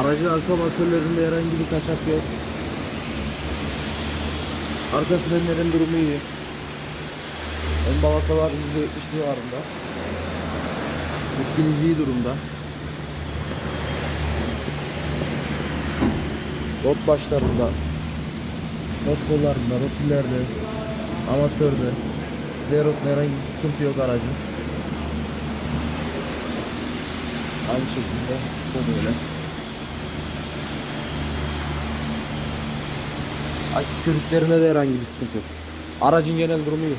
Aracın arka basörlerinde herhangi bir kaçak yok. Arka frenlerin durumu iyi. Ön balatalar %70 civarında. Diskiniz iyi durumda. Rot başlarında, rot kollarında, rotillerde, amatörde, Zerot'un herhangi bir sıkıntı yok aracın. Aynı şekilde bu böyle. Aküs körüklerinde de herhangi bir sıkıntı yok. Aracın genel durumu iyi.